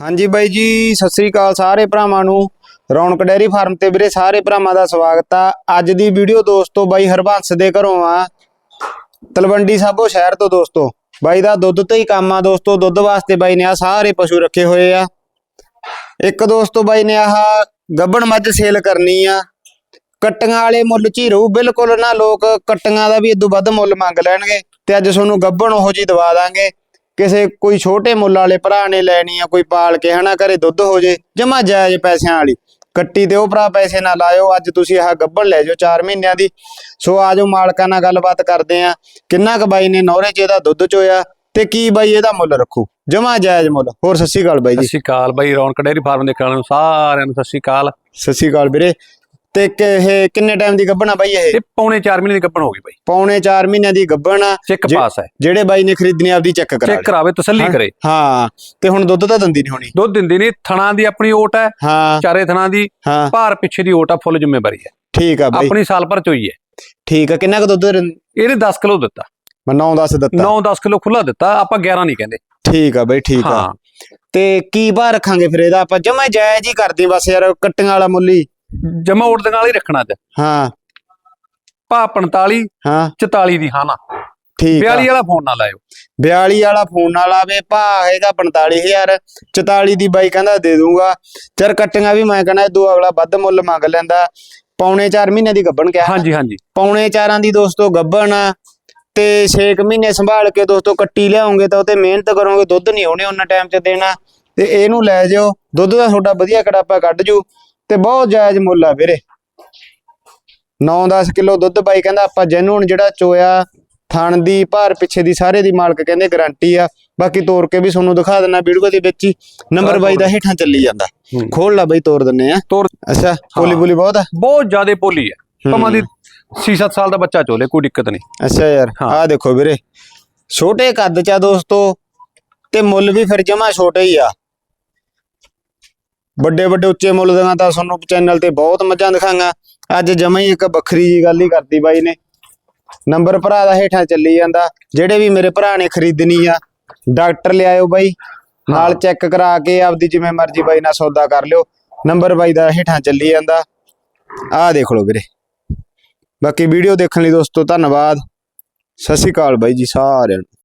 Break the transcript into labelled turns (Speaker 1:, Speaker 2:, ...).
Speaker 1: ਹਾਂਜੀ ਬਾਈ ਜੀ, ਸਤਿ ਸ੍ਰੀ ਅਕਾਲ ਸਾਰੇ ਭਰਾਵਾਂ ਨੂੰ। ਰੌਣਕ ਡੈਰੀ ਫਾਰਮ ਤੇ ਵੀਰੇ ਸਾਰੇ ਭਰਾਵਾਂ ਦਾ ਸਵਾਗਤ ਆ। ਅੱਜ ਦੀ ਵੀਡੀਓ ਦੋਸਤੋ ਬਾਈ ਹਰਬੰਸ ਦੇ ਘਰੋਂ ਆ। ਤਲਵੰਡੀ ਸਾਬੋ ਸ਼ਹਿਰ ਤੋਂ ਦੋਸਤੋ। ਬਾਈ ਦਾ ਦੁੱਧ ਤੇ ਹੀ ਕੰਮ ਆ ਦੋਸਤੋ। ਦੁੱਧ ਵਾਸਤੇ ਬਾਈ ਨੇ ਆ ਸਾਰੇ ਪਸ਼ੂ ਰੱਖੇ ਹੋਏ ਆ। ਇੱਕ ਦੋਸਤੋ ਬਾਈ ਨੇ ਆਹ ਗੱਬਣ ਮੱਝ ਸੇਲ ਕਰਨੀ ਆ। ਕੱਟੀਆਂ ਵਾਲੇ ਮੁੱਲ ਝੀਰੂ ਬਿਲਕੁਲ ਨਾ ਲੋਕ ਕੱਟੀਆਂ ਦਾ ਵੀ ਇਦੋਂ ਵੱਧ ਮੁੱਲ ਮੰਗ ਲੈਣਗੇ। ਤੇ ਅੱਜ ਤੁਹਾਨੂੰ ਗੱਬਣ ਉਹੋ ਜੀ ਦਵਾ ਦਾਂਗੇ। ਕਿਸੇ ਕੋਈ ਛੋਟੇ ਮੁੱਲ ਵਾਲੇ ਭਰਾ ਨੇ ਲੈਣੀ ਆ ਕੋਈ ਪਾਲ ਕੇ ਹਨਾ ਘਰੇ ਦੁੱਧ ਹੋ ਜੇ ਜਮਾ ਜਾਇਜ਼ ਪੈਸਿਆਂ ਵਾਲੀ। ਕੱਟੀ ਉਹ ਭਰਾ ਪੈਸੇ ਨਾ ਲਾਇਓ ਅੱਜ ਤੁਸੀਂ ਆਹ ਗੱਬਣ ਲੈ ਜਾਓ 4 ਮਹੀਨਿਆਂ ਦੀ। ਸੋ ਆਜੋ ਮਾਲਕਾਂ ਨਾਲ ਗੱਲਬਾਤ ਕਰਦੇ ਆ ਕਿੰਨਾ ਕੁ ਬਾਈ ਨੇ ਨੌਰੇ ਚ ਇਹਦਾ ਦੁੱਧ ਚੋਇਆ ਤੇ ਕੀ ਬਾਈ ਇਹਦਾ ਮੁੱਲ ਰੱਖੂ? ਜਮਾ ਜਾਇਜ਼ ਮੁੱਲ। ਹੋਰ ਸਤਿ ਸ਼੍ਰੀ ਅਕਾਲ ਬਾਈ ਜੀ।
Speaker 2: ਸ਼੍ਰੀ ਅਕਾਲ ਬਾਈ ਰੌਣਕ ਡੇਅਰੀ ਫਾਰਮ ਦੇਖਣ ਵਾਲਿਆਂ ਨੂੰ ਸਾਰਿਆਂ ਨੂੰ ਅਕਾਲ।
Speaker 1: ਸਤਿ ਸ਼੍ਰੀ ਅਕਾਲ ਵੀਰੇ। ਤੇ ਕਿ ਇਹ ਕਿੰਨੇ ਟਾਈਮ ਦੀ ਗੱਬਣ ਆ ਬਾਈ ਇਹ?
Speaker 2: ਇਹ ਪੌਣੇ 4 ਮਹੀਨੇ ਦੀ ਗੱਪਣ ਹੋ ਗਈ ਬਾਈ।
Speaker 1: ਪੌਣੇ 4 ਮਹੀਨਿਆਂ ਦੀ ਗੱਬਣ ਆ।
Speaker 2: ਚੈੱਕ
Speaker 1: ਜੇ-
Speaker 2: ਪਾਸ ਹੈ
Speaker 1: ਜਿਹੜੇ ਬਾਈ ਨੇ ਖਰੀਦਣੀ ਆਪਦੀ ਚੈੱਕ ਕਰਾ
Speaker 2: ਚੈੱਕ
Speaker 1: ਲਈ।
Speaker 2: ਕਰਾਵੇ ਤਸੱਲੀ। ਕਰੇ।
Speaker 1: ਹਾਂ ਤੇ ਹੁਣ ਦੁੱਧ ਤਾਂ ਦਿੰਦੀ ਨਹੀਂ ਹੋਣੀ।
Speaker 2: ਦੁੱਧ ਦਿੰਦੀ ਨਹੀਂ ਥਣਾ ਦੀ ਆਪਣੀ ਓਟ ਹੈ
Speaker 1: ਹਾਂ।
Speaker 2: ਚਾਰੇ ਥਣਾ ਦੀ।
Speaker 1: ਹਾਂ।
Speaker 2: ਭਾਰ ਪਿੱਛੇ ਦੀ ਓਟ ਆ ਫੁੱਲ ਜ਼ਿੰਮੇਵਾਰੀ ਹੈ
Speaker 1: ਠੀਕ ਆ ਬਾਈ।
Speaker 2: ਆਪਣੀ ਸਾਲ ਭਰ ਚੋਈ ਹੈ
Speaker 1: ਠੀਕ ਆ ਕਿੰਨਾ ਕੁ ਦੁੱਧ ਦਿੰ-
Speaker 2: ਇਹਨੇ 10 ਕਿਲੋ ਦਿੱਤਾ।
Speaker 1: ਮੈਂ 9 10 ਦਿੱਤਾ।
Speaker 2: 9-10 ਕਿਲੋ ਖੁੱਲਾ ਦਿੱਤਾ ਆਪਾਂ 11 ਨਹੀਂ ਕਹਿੰਦੇ।
Speaker 1: ਠੀਕ ਆ ਬਾਈ ਠੀਕ ਆ।
Speaker 2: ਹਾਂ।
Speaker 1: ਤੇ ਕੀ ਭਾਅ ਰੱਖਾਂਗੇ ਫਿਰ ਇਹਦਾ? ਆਪਾਂ ਜਮਾ ਜਾਇਜ਼ ਹੀ ਕਰਦੀ ਬਸ ਯਾਰ ਕੱਟੀਆਂ ਵਾਲਾ ਮੁੱਲ
Speaker 2: ਜਮਾ ਨਾਲ ਹੀ ਰੱਖਣਾ ਅੱਜ
Speaker 1: ਹਾਂ।
Speaker 2: ਭਾ 45
Speaker 1: ਹਾਂ।
Speaker 2: 44 ਦੀ ਹਾਂ ਨਾ।
Speaker 1: ਠੀਕ ਆ।
Speaker 2: 42 ਵਾਲਾ ਫੋਨ ਨਾ ਲਾਇਓ।
Speaker 1: 42 ਵਾਲਾ ਫੋਨ ਨਾਲ ਆਵੇ ਭਾਅ ਹੈਗਾ 45000 44 ਦੀ ਬਾਈ ਕਹਿੰਦਾ ਦੇ ਦੂੰਗਾ। ਚਰ ਕੱਟੀਆਂ ਵੀ ਮੈਂ ਕਹਿੰਦਾ ਦੋ ਅਗਲਾ ਵੱਧ ਮੁੱਲ ਮੰਗ ਲੈਂਦਾ। ਪੌਣੇ 4 ਮਹੀਨੇ ਦੀ ਗੱਬਣ ਕਿਹਾ
Speaker 2: ਹਾਂਜੀ ਹਾਂਜੀ।
Speaker 1: ਪੌਣੇ 4ਾਂ ਦੀ ਦੋਸਤੋ ਗੱਬਣ ਆ ਤੇ 6 ਮਹੀਨੇ ਸੰਭਾਲ ਕੇ ਦੋਸਤੋ ਕੱਟੀ ਲਿਆਉਂਗੇ ਤਾਂ ਉਤੇ ਮਿਹਨਤ ਕਰੋਗੇ ਦੁੱਧ ਨਹੀਂ ਹੋਣੇ ਉਹਨਾਂ ਟਾਈਮ 'ਚ ਦੇਣਾ। ਤੇ ਇਹਨੂੰ ਲੈ ਜਿਓ ਦੁੱਧ ਦਾ ਤੁਹਾਡਾ ਵਧੀਆ ਕੜਾਪਾ ਕੱਢ ਜੂ। ਤੇ ਬਹੁਤ ਜਾਇਜ਼ ਮੁੱਲ ਆ ਵੀਰੇ। 9-10 ਕਿਲੋ ਦੁੱਧ ਬਾਈ ਕਹਿੰਦਾ ਆਪਾਂ ਜੈਨੂਨ ਜਿਹੜਾ ਚੋਇਆ ਥਣ ਦੀ ਭਾਰ ਪਿੱਛੇ ਦੀ ਸਾਰੇ ਦੀ ਮਾਲਕ ਕਹਿੰਦੇ ਗਾਰੰਟੀ ਆ। ਬਾਕੀ ਤੋੜ ਕੇ ਵੀ ਤੁਹਾਨੂੰ ਦਿਖਾ ਦਿੰਨਾ ਵੀਡੀਓ ਦੇ ਵਿੱਚ ਹੀ। ਨੰਬਰ ਬਾਈ ਦਾ ਹੇਠਾਂ ਚੱਲੀ ਜਾਂਦਾ। ਖੋਲ ਲਾ ਬਾਈ ਤੋੜ ਦਿੰਨੇ ਆ।
Speaker 2: ਤੋਰ।
Speaker 1: ਅੱਛਾ ਬੋਲੀ ਬੋਲੀ ਬਹੁਤ ਆ।
Speaker 2: ਬਹੁਤ ਜ਼ਿਆਦਾ ਪੋਲੀ ਹੈ। ਭਮਾ ਦੀ 6-7 ਸਾਲ ਦਾ ਬੱਚਾ ਚੋਲੇ ਕੋਈ ਦਿੱਕਤ ਨਹੀਂ।
Speaker 1: ਅੱਛਾ ਯਾਰ। ਆਹ ਦੇਖੋ ਵੀਰੇ। ਛੋਟੇ ਕੱਦ ਚ ਆ ਦੋਸਤੋ ਤੇ ਮੁੱਲ ਵੀ ਫਿਰ ਜਮਾ ਛੋਟੇ ਹੀ ਆ। ਵੱਡੇ ਵੱਡੇ ਉੱਚੇ ਮੁੱਲ ਦੀਆਂ ਤਾਂ ਤੁਹਾਨੂੰ ਚੈਨਲ ਤੇ ਬਹੁਤ ਮੱਝਾਂ ਦਿਖਾਂਗਾ। ਅੱਜ ਜਮਾ ਹੀ ਇੱਕ ਵੱਖਰੀ ਜੀ ਗੱਲ ਹੀ ਕਰਦੀ ਬਾਈ ਨੇ। ਨੰਬਰ ਭਰਾ ਦਾ ਹੇਠਾਂ ਚੱਲੀ ਜਾਂਦਾ। ਜਿਹੜੇ ਵੀ ਮੇਰੇ ਭਰਾ ਨੇ ਖਰੀਦਣੀ ਆ ਡਾਕਟਰ ਲਿਆਇਓ ਬਾਈ। ਨਾਲ। ਚੈੱਕ ਕਰਾ ਕੇ ਆਪਦੀ ਜਿਵੇਂ ਮਰਜ਼ੀ ਬਾਈ ਨਾਲ ਸੌਦਾ ਕਰ ਲਿਓ। ਨੰਬਰ ਬਾਈ ਦਾ ਹੇਠਾਂ ਚੱਲੀ ਜਾਂਦਾ। ਆਹ ਦੇਖ ਲਓ ਵੀਰੇ। ਬਾਕੀ ਵੀਡੀਓ ਦੇਖਣ ਲਈ ਦੋਸਤੋ ਧੰਨਵਾਦ। ਸਤਿ ਸ਼੍ਰੀ ਅਕਾਲ ਬਾਈ ਜੀ ਸਾਰਿਆਂ ਨੂੰ।